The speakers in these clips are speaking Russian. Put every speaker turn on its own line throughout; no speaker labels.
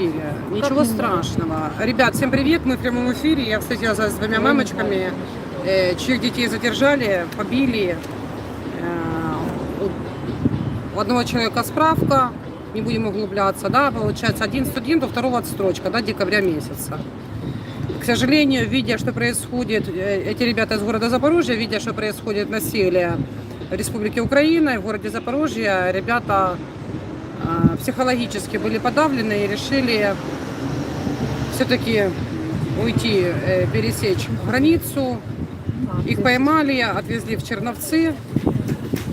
эфире. Ничего страшного. Ребят, всем привет, мы в прямом эфире. Я встретилась с двумя мамочками, э, чьих детей задержали, побили. Э, у- одного человека справка, не будем углубляться, да, получается, один студент, у второго отстрочка, да, декабря месяца. К сожалению, видя, что происходит, э, эти ребята из города Запорожья, видя, что происходит на селе Республики Украина, в городе Запорожье, ребята психологически были подавлены и решили все-таки уйти, э, пересечь границу. Их поймали, отвезли в Черновцы,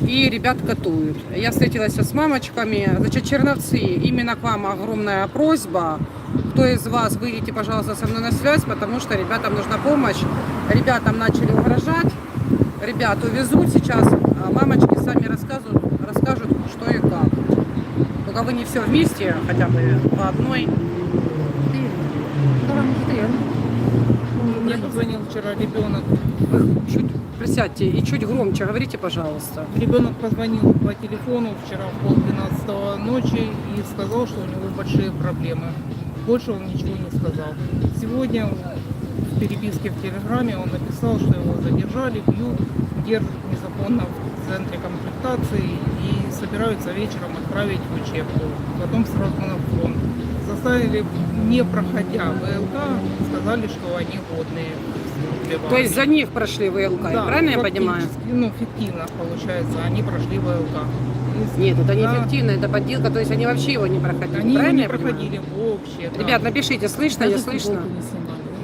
и ребят катуют. Я встретилась с мамочками. Значит, Черновцы, именно к вам огромная просьба. Кто из вас, выйдите, пожалуйста, со мной на связь, потому что ребятам нужна помощь. Ребятам начали угрожать. Ребят увезут сейчас. а Мамочки сами расскажут, расскажут, что и как. Только вы не все вместе, хотя бы по одной.
Мне позвонил вчера ребенок.
Чуть присядьте и чуть громче говорите, пожалуйста.
Ребенок позвонил по телефону вчера в полдвенадцатого ночи и сказал, что у него большие проблемы. Больше он ничего не сказал. Сегодня в переписке в Телеграме он написал, что его задержали, бьют, держат незаконно в центре комплектации и собираются вечером отправить в учебку. Потом сразу на фронт. Заставили, не проходя ВЛК, сказали, что они годные.
То есть за них прошли ВЛК,
Да,
правильно я понимаю?
Ну, фиктивно получается, они прошли ВЛК.
Нет, это не
да,
это подделка, то есть они вообще его не проходили,
Они
правильно
не
понимаю?
проходили вообще. да.
Ребят, напишите, слышно, не слышно?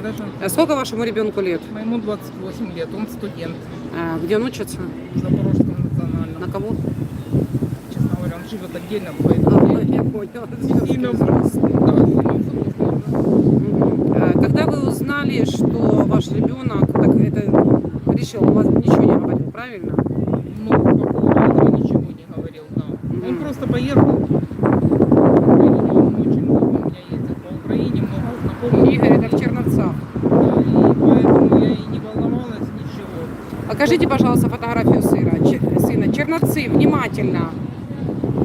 Даже
А сколько вашему ребенку лет?
моему 28 лет, он студент
А, где он учится?
в Запорожском.
На кого?
Честно говоря, он живет отдельно,
А,
поэтому
я понял.
сильно. Да.
А, Когда вы узнали, что ваш ребенок так это решил, он вас ничего не говорил, правильно?
Ну, по поводу этого ничего не говорил, да. Он
Мгм.
просто поехал. Он у.
Игорь, это в Черновцах.
Да, и поэтому я и не волновалась, ничего.
Покажите, пожалуйста, фотографию сына. Черновцы, внимательно.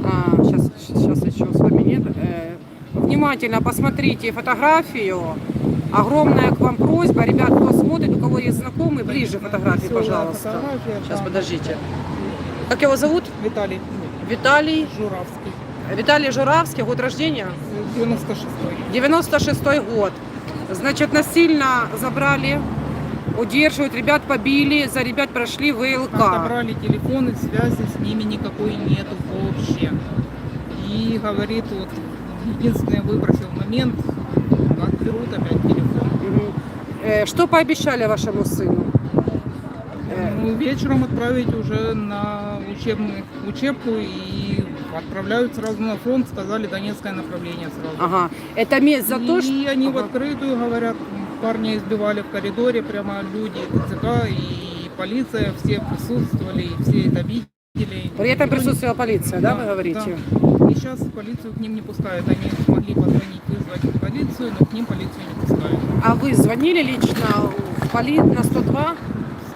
А, сейчас, сейчас еще с вами нет. Э, внимательно посмотрите фотографию. Огромная к вам просьба. Ребят, кто смотрит, у кого есть знакомый, ближе фотографии, пожалуйста. Сейчас, подождите. Как его зовут?
Виталий
Виталий.
Журавский,
Виталий Журавский, год рождения?
96-й.
96 год. Значит, насильно забрали, удерживают, ребят побили, за ребят прошли ВЛК.
Отобрали телефоны, связи с ними никакой нету вообще. И говорит, вот, единственное выбросил момент, отберут опять телефон.
Э, Что пообещали вашему сыну? Э,
Ну, вечером отправить уже на учебный, учебку и отправляют сразу на фронт, сказали Донецкое направление сразу.
Ага. Это месть за то,
и
что...
они в
Ага.
открытую говорят, парня избивали в коридоре, прямо люди ТЦК и полиция, все присутствовали, и все это видели.
При этом присутствовала полиция, да, вы говорите?
да. И сейчас полицию к ним не пускают. Они смогли позвонить, вызвать полицию, но к ним полицию не пускают.
А вы звонили лично в поли... на 102?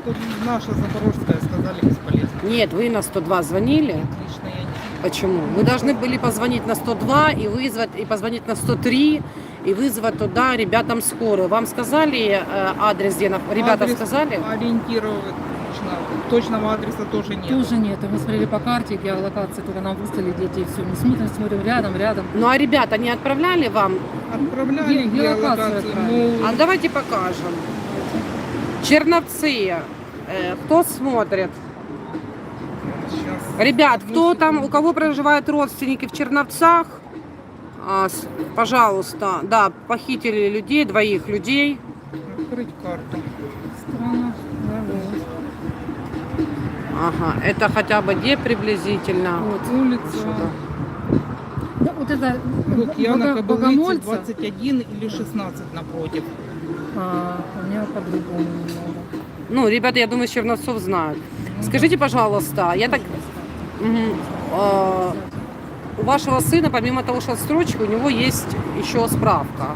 Что Наша Запорожская сказали бесполезно.
Нет, вы на 102 звонили.
Лично я не
Почему? Вы должны были позвонить на 102 и вызвать, и позвонить на 103 и вызвать туда ребятам скорую. Вам сказали э, адрес, где нах- ребята
Адрес
сказали?
Ориентировать точно, точного адреса тоже нет.
Тоже нет. Мы смотрели по карте, геолокации, только нам выставили детей. Все, мы смотрим, смотрим рядом, рядом.
Ну а ребята не отправляли вам?
Отправляли
Ге- геолокацию
геолокацию. Ну,
А давайте покажем. Черновцы. Э, кто смотрит?
сейчас.
Ребят, кто там, у кого проживают родственники в Черновцах, а, пожалуйста, да, похитили людей, двоих людей.
Открыть карту.
Странно. Да, вот.
Ага, это хотя бы где приблизительно?
Вот.
Улица
Сюда.
Да, вот это
Лукьяна
Бого-
Кобылицы,
Богомольца.
21 или 16 напротив.
А, у меня по-другому немного.
Ну, ребята, я думаю, Черновцов знают. Скажите, пожалуйста, я так... А, у вашего сына, помимо того, что строчка, у него есть еще справка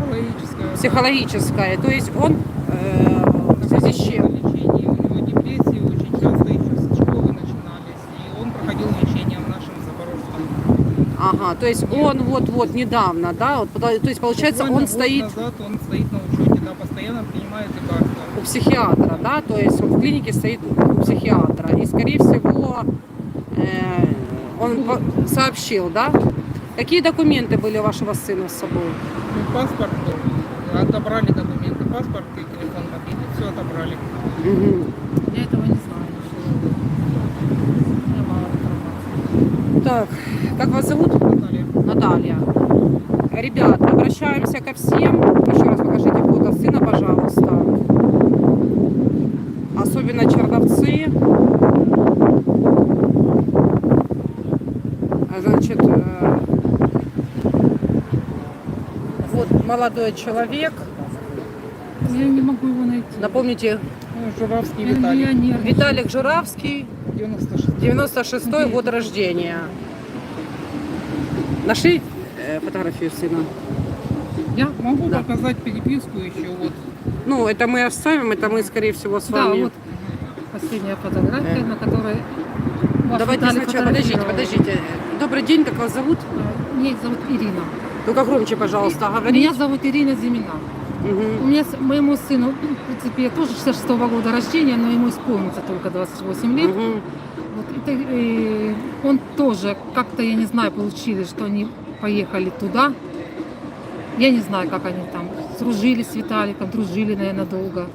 Психологическая.
психологическая. То есть он э, в связи с чем?
Лечение. У него депрессии очень часто еще с школы начинались. И он проходил лечение в нашем Запорожском.
Ага, то есть он вот-вот недавно, да, вот, то есть получается он стоит
назад он стоит на учете, да, постоянно принимает лекарства.
у психиатра, да, то есть он в клинике стоит у психиатра. И, скорее всего, э, он сообщил, да? Какие документы были у вашего сына с собой?
Ну, паспорт, ну, отобрали документы, паспорт и телефон мобильный, все отобрали.
Мгм.
Я этого не знаю.
Так, как вас зовут?
Наталья.
Наталья. Ребят, обращаемся ко всем. Еще раз покажите фото сына, пожалуйста. Особенно черновцы. Значит, э, вот молодой человек.
Я не могу его найти.
Напомните,
Журавский
нервничаю.
Виталик Журавский,
96
96 год рождения. Нашли э, фотографию сына?
Я?
Могу
Да.
показать переписку еще вот.
Ну, это мы оставим, это мы, скорее всего, с
Да,
вами.
вот последняя фотография,
Э.
на которой вас
Давайте
Виталий
сначала, подождите, подождите. Добрый день, как вас зовут?
Э, Меня зовут Ирина.
Только громче, пожалуйста, говорите.
Меня зовут Ирина Зимина.
Мгм.
У меня с- моему сыну, ну, в принципе, тоже 66 года рождения, но ему исполнится только 28 лет.
Мгм.
Вот это, э, он тоже как-то, я не знаю, получилось, что они поехали туда. Я не знаю, как они там сружились с Виталиком, дружили, наверное, долго.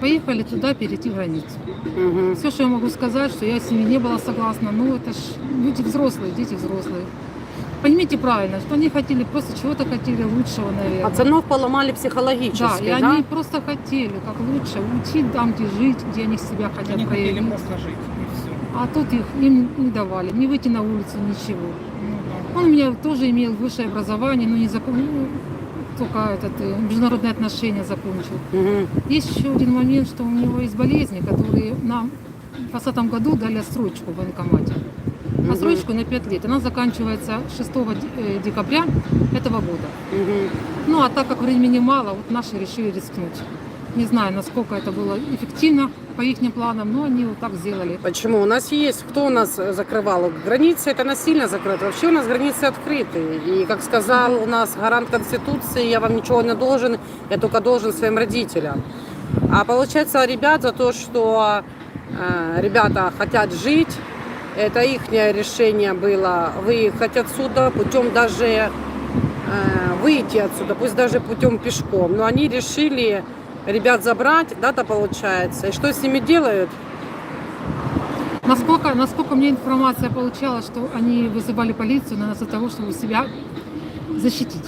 Поехали туда перейти границу.
Мгм.
Все, что я могу сказать, что я с ними не была согласна, ну это ж люди взрослые, дети взрослые. Поймите правильно, что они хотели, просто чего-то хотели лучшего, наверное.
Пацанов поломали
Да,
психологически,
и
да?
они просто хотели, как лучше, уйти там, где жить, где они себя хотят
Они хотели
проявить.
просто жить, и все.
А тут их им не давали, не выйти на улицу, ничего. Он у меня тоже имел высшее образование, но не закон... только этот, э, международные отношения закончил.
Мгм.
Есть еще один момент, что у него есть болезни, которые нам в 2020 году дали отсрочку в военкомате.
Мгм.
Отсрочку на 5 лет. Она заканчивается 6 де- э, декабря этого года.
Мгм.
Ну а так как времени мало, вот наши решили рискнуть. Не знаю, насколько это было эффективно по их планам, но они вот так сделали.
Почему? У нас есть, кто у нас э, закрывал? Границы это насильно закрыты. Вообще у нас границы открыты. И, как сказал у нас гарант Конституции, я вам ничего не должен, я только должен своим родителям. А получается, ребят за то, что э, ребята хотят жить, это их решение было выехать отсюда путем даже э, выйти отсюда, пусть даже путем пешком. Но они решили ребят забрать, да-то получается. И что с ними делают?
Насколько, насколько мне информация получалась, что они вызывали полицию на нас для того, чтобы себя защитить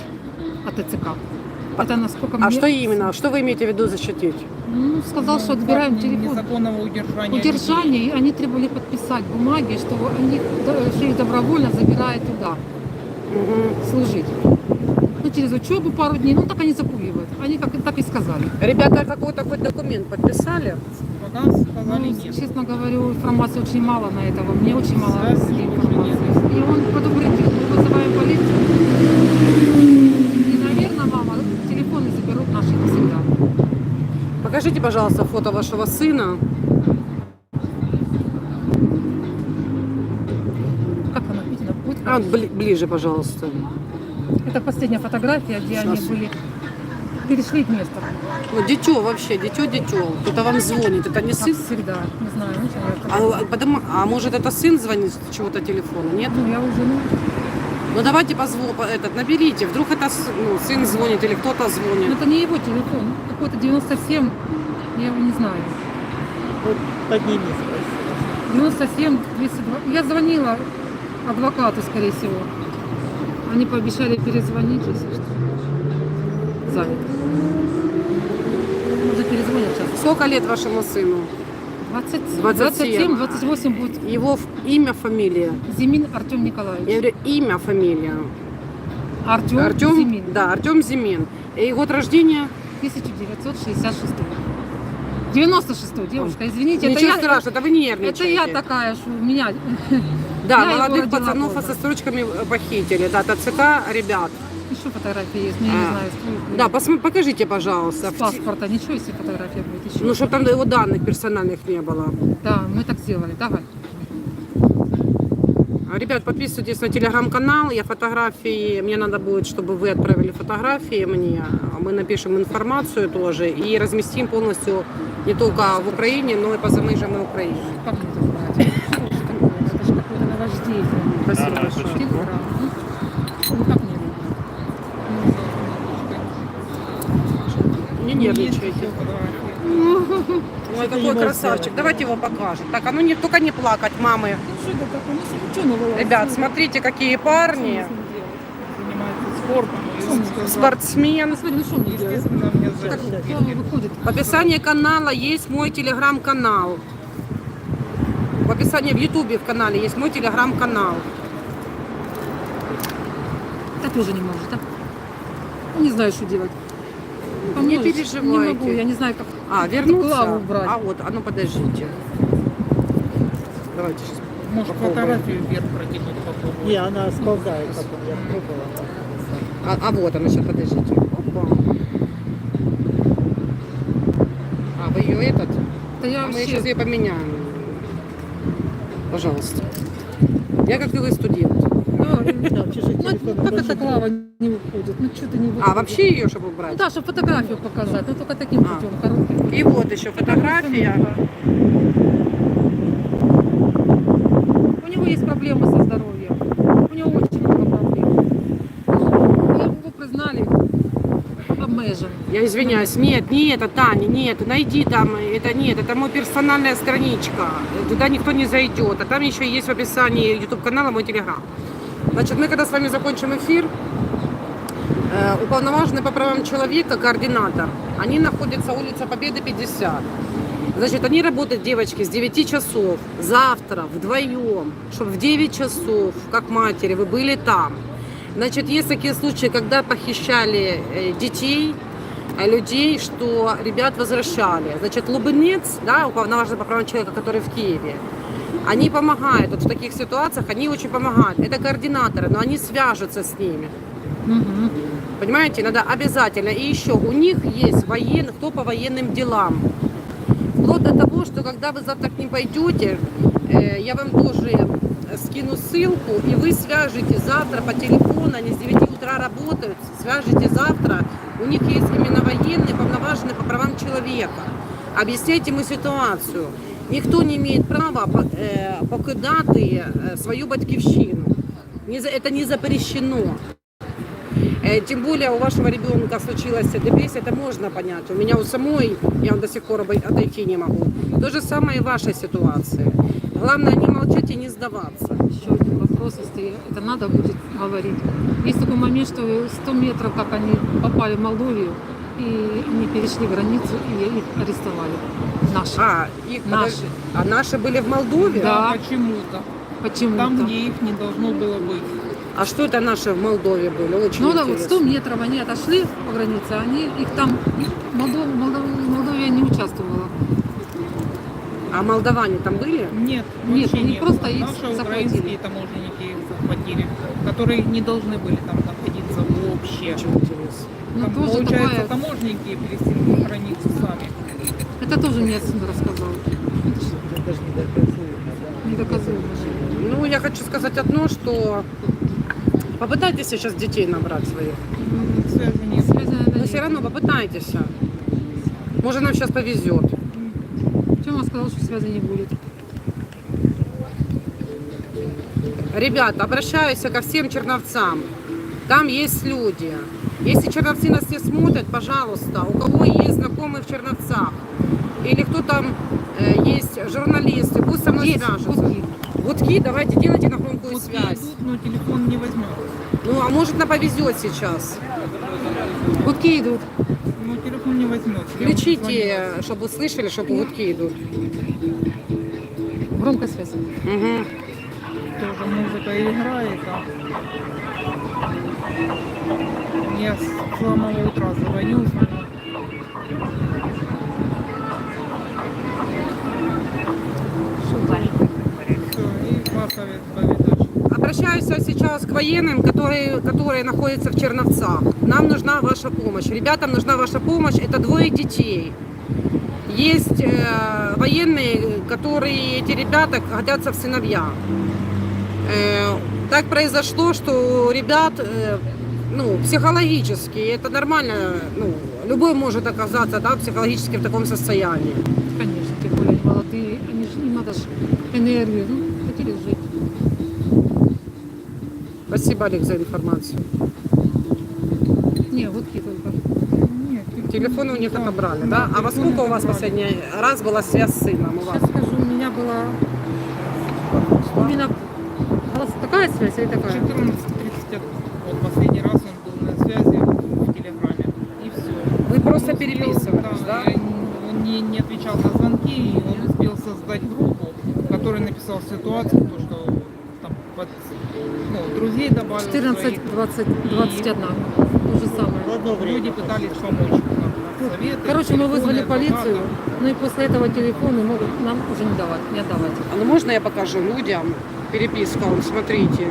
от ТЦК. Это насколько
А
мне...
что именно? Что вы имеете в виду защитить?
Ну, сказал, что
Ну,
отбираем
факт
телефон.
Незаконного удержания.
Удержание, и они требовали подписать бумаги, что они д- шли добровольно, забирая туда
Мгм.
служить. Ну, через учебу пару дней, ну так они запугивают. Они как, так и сказали.
Ребята какой-то хоть документ подписали?
Пока сказали
Ну,
нет.
честно говорю, информации очень мало на этого. Мне очень мало
Связи
информации. И он предупредил, мы вызываем полицию. И, наверное, мама, телефоны заберут наши навсегда.
Покажите, пожалуйста, фото вашего сына.
Как она, видно?
А, бли- ближе, пожалуйста.
Это последняя фотография, где они
Сейчас.
были, перешли к месту.
Ну, дитё вообще, дитё, дитё. Кто-то вам звонит, это не
Как
сын?
всегда, не знаю, ничего
А, потому- а может это сын звонит с чего-то телефона, нет?
Ну, я уже, ну,
Ну давайте позво, по- этот, наберите, вдруг это ну, сын звонит или кто-то
ну,
звонит.
это не его телефон, какой-то 97, я его не знаю.
Подними,
97, 202. Я звонила адвокату, скорее всего. Они пообещали перезвонить, если что. Занят. Может, перезвонят сейчас.
Сколько лет вашему сыну?
20,
27.
27, 28 будет.
Его имя, фамилия?
Зимин Артем Николаевич.
Я говорю, имя, фамилия.
Артем,
Артем,
Зимин.
да, Артем Зимин. И год рождения?
1966. 96 девушка, извините, это
Ничего
я,
страшного, это вы нервничаете.
это я такая, что у меня...
Да,
я его
молодых
родила
пацанов
тоже.
со строчками похитили. Да, ТЦК, ребят.
Еще фотографии есть, но я не
А,
знаю.
Да, посмо- покажите, пожалуйста.
С паспорта, ничего, если фотография будет еще.
Ну, чтобы там его данных персональных не было.
Да, мы так сделали, давай.
Ребят, подписывайтесь на телеграм-канал. Я фотографии, мне надо будет, чтобы вы отправили фотографии мне. Мы напишем информацию тоже и разместим полностью не только в Украине, но и по замыжьям на Украине.
Как это брать? Что ж такое? Это же наваждение.
Спасибо
Да, да,
большое.
Телеграм. Ну, как мне?
Не нервничайте. Ой, какой красавчик. Давайте его покажем. Так, а ну не, только не плакать, мамы.
Ну?
Ребят, смотрите, какие парни. Спортсмен.
Ну, ну?
В описании канала есть мой телеграм-канал. В описании в ютубе в канале есть мой телеграм-канал.
Так тоже не может, а? Ну, Не знаю, что делать.
Не переживайте.
Не могу, я не знаю, как.
А, вернуться?
Главу брать.
А вот, а ну подождите. Давайте сейчас.
Может,
Попробуем.
фотографию вверх протянуть попробовать.
Не, она сползает потом, я пробовала.
А, а вот она сейчас, подождите. Опа. А, вы ее этот?
Да я
А мы
вообще...
сейчас ее поменяем. Пожалуйста. Я как вы студент.
Ну, ну,
тоже
эта клава не выходит? Ну, что-то не выходит.
А, вообще ее, чтобы
Ну,
убрать?
да, чтобы фотографию показать, но только таким
А.
путем, коротким.
И вот еще фотография.
У него есть проблемы со здоровьем. У него очень много проблем. Ну, его признали обмежен.
Я извиняюсь, нет, не это, Таня, нет, найди там, это нет, это мой персональная страничка, туда никто не зайдет, а там еще есть в описании YouTube канала мой телеграм. Значит, мы когда с вами закончим эфир, э, уполноваженный по правам человека, координатор, они находятся улица Победы 50. Значит, они работают, девочки, с 9 часов, завтра, вдвоем, чтобы в 9 часов, как матери, вы были там. Значит, есть такие случаи, когда похищали э, детей, э, людей, что ребят возвращали. Значит, Лубенец, да, уполноваженный по правам человека, который в Киеве, они помогают. Вот в таких ситуациях они очень помогают. Это координаторы, но они свяжутся с ними.
Мгм.
Понимаете, надо обязательно. И еще у них есть военных, кто по военным делам. Вплоть до того, что когда вы завтра к ним пойдете, э, я вам тоже скину ссылку, и вы свяжете завтра по телефону, они с 9 утра работают, свяжете завтра, у них есть именно военные, полноваженные по правам человека. Объясняйте ему ситуацию. Ніхто не має права е, покидати е, свою батьківщину. Не за- Это не запрещено. Э, Тем более у вашего ребенка случилась депрессия, это можно понять. У меня у самой, я до сих пор обой- отойти не могу. То же самое и в вашей ситуации. Главное не молчать и не сдаваться.
Еще один вопрос, если это надо будет говорить. Есть такой момент, что 100 метров, как они попали в Молдовию, и они перешли границу и их арестовали. Наши.
А, их,
Наши.
подожди, а наши были в Молдове?
Да.
почему-то.
Почему?
Там, где их не должно было быть.
А что это наши в Молдове были? Очень
Ну да, вот
интересно.
100 метров они отошли по границе, они их там, Молдов, Молдов, Молдовия не участвовала.
А молдаване там были?
Нет,
Нет, они
не
просто их
Наши
захватили.
таможенники их захватили, которые не должны были там находиться вообще.
Ну
Там,
тоже
получается,
такое,
таможенники пересекли границу сами.
это тоже мне отсюда рассказал.
Это даже не доказуемо.
Ну, я хочу сказать одно, что попытайтесь сейчас детей набрать своих.
Связи нет.
Но все равно попытайтесь. Может, нам сейчас повезет.
Тёма сказал, что связи не будет.
Ребята, обращаюсь ко всем черновцам. Там есть люди. Если черновцы нас не смотрят, пожалуйста, у кого есть знакомые в черновцах, или кто там э, есть журналисты, пусть со мной
Есть,
свяжутся.
гудки.
Гудки давайте делайте на громкую
Вот
связь.
идут, но телефон не возьмет.
Ну, а может, нам повезет сейчас.
Гудки идут.
Но телефон не возьмет.
Включите, чтобы услышали, что гудки идут.
Громкая связь.
Мгм.
Тоже музыка играет. А... Я с самого утра звоню, звоню. Все, и Маковец поведешь.
Обращаюсь сейчас к военным, которые, которые находятся в Черновцах. Нам нужна ваша помощь. Ребятам нужна ваша помощь. Это двое детей. Есть э, военные, которые, эти ребята, годятся в сыновья. Э, так произошло, что у ребят, э, ну, психологически, это нормально, ну, любой может оказаться, да, психологически в таком состоянии.
Конечно, тем более молодые, они же, им надо же энергию, ну, хотели жить.
Спасибо, Олег, за информацию.
Не, водки только.
Нет,
Телефоны у них
да,
отобрали,
да,
да? А во сколько у вас последний раз была связь с сыном у вас?
Сейчас скажу, у меня была именно была такая связь или такая?
14.30 вот последний раз он был на связи в Телеграме. И все.
Вы просто переписывались, да?
Он не, не отвечал на звонки, и он успел создать группу, в которой написал ситуацию, то, что там под, ну, друзей добавил.
14,
своих.
20, 21. То же
В
самое.
одно время.
Люди пытались помочь. советы,
Короче, мы вызвали полицию,
адвоката.
ну и после этого телефоны могут нам уже не давать, не отдавать.
А ну можно я покажу людям переписку? Вот смотрите.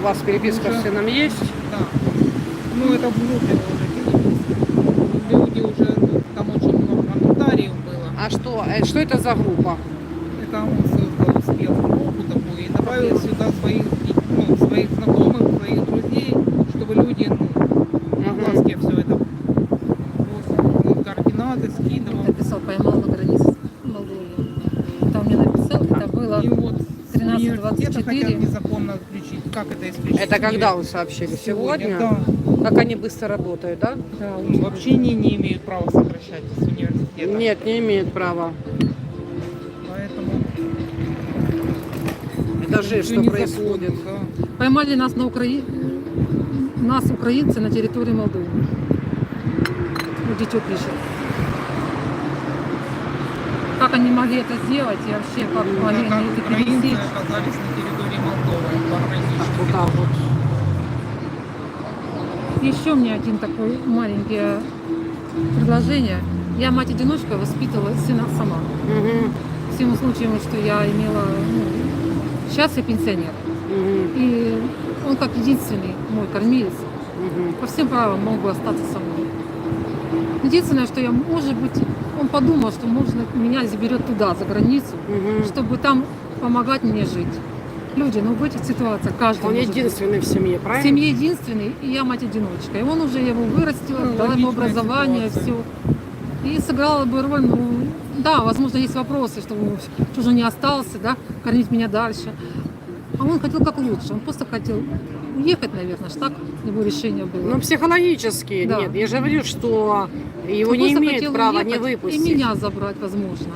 У вас переписка
Уже.
с сыном есть?
Да. Ну, это в группе уже. Люди уже, там очень много комментариев было.
А что, э, что это за группа?
Это он создал, успел группу такую и добавил сюда своих, ну, своих знакомых, своих друзей, чтобы люди ну, на
Мгм.
глазке все это вот, ну, координаты скидывал.
Написал, поймал на границе Молдовы. Там мне написал, это было
И вот с
13.24.
университета хотят незаконно отключить. Как это исключить?
Это когда вы сообщили? Сегодня?
Да.
Как они быстро работают, да?
да,
Ну, Вообще не, не имеют права сокращать с университета.
Нет, не имеют права.
Поэтому
Это же что происходит.
да.
Поймали нас на Украине, нас украинцы на территории Молдовы. Вот дитё пишет. Как они могли это сделать и вообще как могли
как
они это
украинцы
перенести?
оказались на территории Молдовы, пограничной.
Вот так вот.
Еще мне один такой маленькое предложение. Я мать-одиночка, воспитывала сына сама.
Мгм,
В всему случаю, что я имела... ну, сейчас я пенсионер.
мгм,
И он как единственный мой кормилец
мгм.
по всем правам мог бы остаться со мной. Единственное, что я, может быть, он подумал, что можно меня заберет туда, за границу,
Мгм.
чтобы там помогать мне жить. Люди, ну в этих ситуациях каждый
Он
может
единственный в семье,
В
правильно?
семье единственный, и я мать-одиночка. И он уже его вырастил,
Ну,
дала ему образование, все.
ситуация.
И сыграла бы роль, ну, да, возможно, есть вопросы, что он чужой не остался, да, кормить меня дальше. А он хотел как лучше, он просто хотел уехать, наверное, ж так его решение было.
Ну, психологически,
Да.
нет. Я же говорю, что его
Он
не имеет права
уехать
не выпустить.
И меня забрать, возможно.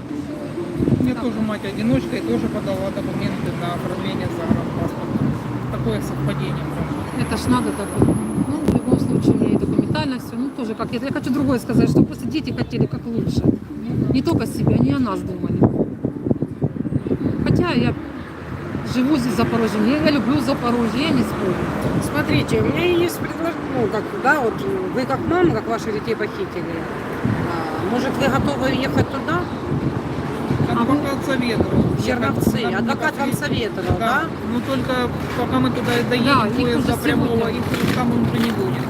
У меня тоже мать-одиночка и тоже подала документы на оформление загранпаспорта. Такое совпадение.
Это ж надо так. Ну, в любом случае, у меня и документально все. Ну, тоже как я. Я хочу другое сказать, что просто дети хотели как лучше. Не только себе, они о нас думали. Хотя я живу здесь в Запорожье, я, я люблю Запорожье, я не спорю.
Смотрите, у меня есть предложение, ну, как, да, вот вы как мама, как ваших детей похитили. А, Может, вы готовы ехать туда,
Адвокат советовал.
Черновцы?
Нам
Адвокат вам советовал, да?
Ну только пока мы туда
Да,
доедем,
их
поезда прямого, их там уже не будет.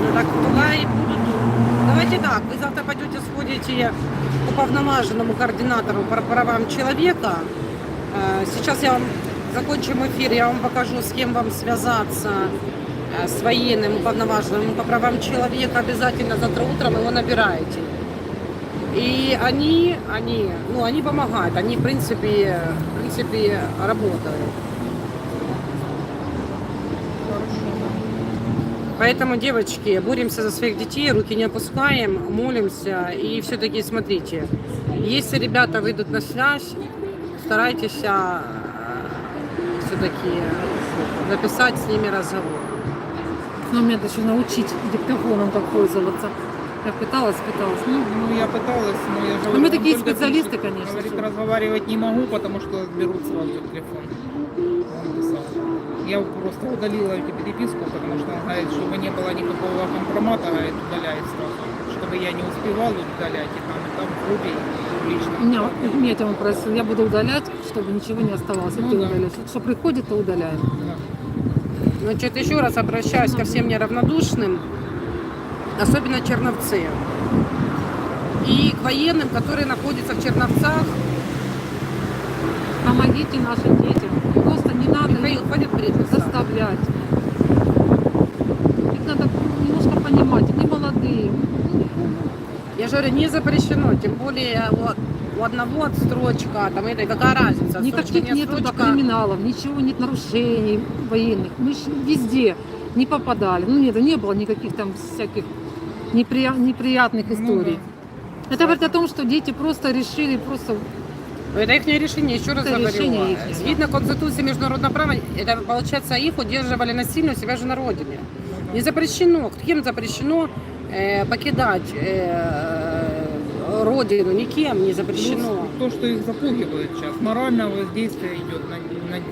Ну, так туда и будут. Давайте так, вы завтра пойдете, сходите к уполномаженному координатору по правам человека. Э, Сейчас я вам закончим эфир, я вам покажу, с кем вам связаться, э, с военным уполномаженным по правам человека. Обязательно завтра утром его набираете. И они, они, ну, они помогают, они, в принципе, в принципе, работают. Поэтому, девочки, боремся за своих детей, руки не опускаем, молимся. И все-таки смотрите, если ребята выйдут на связь, старайтесь все-таки записать с ними разговор.
Но мне надо еще научить диктофоном как пользоваться. Я пыталась, пыталась. Ну,
Ну, я пыталась, но я говорю,
мы
он
такие
только
специалисты,
пишет.
конечно,
Говорит,
что-
разговаривать не могу, потому что берут сразу телефон. Он писал. Я просто удалила эту переписку, потому что он говорит, чтобы не было никакого компромата, говорит, удаляй сразу. Чтобы я не успевала удалять, и там, и там в группе, и лично.
меня, меня он просил, я буду удалять, чтобы ничего не оставалось. И
Ну
ты
да.
удаляешь. Что приходит, то удаляем.
Да.
Значит, еще раз обращаюсь ко всем неравнодушным. Особенно Черновцы. И к военным, которые находятся в Черновцах,
Помогите нашим детям. Просто не надо
Михаил,
их
писать.
заставлять. Их надо немножко понимать. Они молодые.
Я же говорю, не запрещено, тем более вот у одного отстрочка, там это какая разница,
Никаких
не
нет
отстрочка.
криминалов, ничего нет нарушений военных. Мы везде не попадали. Ну нет, не было никаких там всяких неприя- неприятных
Ну
историй. Это говорит о том, что дети просто решили просто
Ну, Это их решение, еще раз
Это
говорю.
да.
Видно Конституции международного права, это получается их удерживали насильно у себя же на родине. Не запрещено, кем запрещено э, покидать э, родину, никем не запрещено.
Плюс то, что их запугивают сейчас, моральное воздействие идет на, на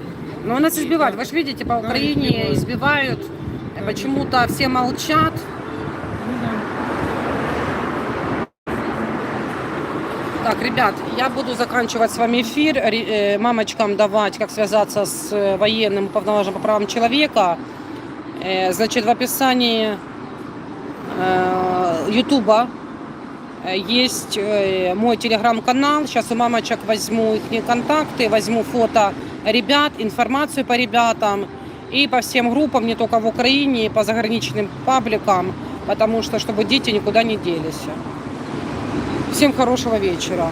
Но нас избивают, вы же видите, по
Да,
Украине
избивают.
избивают,
Да,
почему-то все молчат.
Ну да.
Так, ребят, я буду заканчивать с вами эфир, э, мамочкам давать, как связаться с э, военным уполномоченным по правам человека. Э, Значит, в описании Ютуба есть мой телеграм-канал. Сейчас у мамочек возьму их контакты, возьму фото ребят, информацию по ребятам и по всем группам, не только в Украине, и по заграничным пабликам, потому что, чтобы дети никуда не делись. Всем хорошего вечера.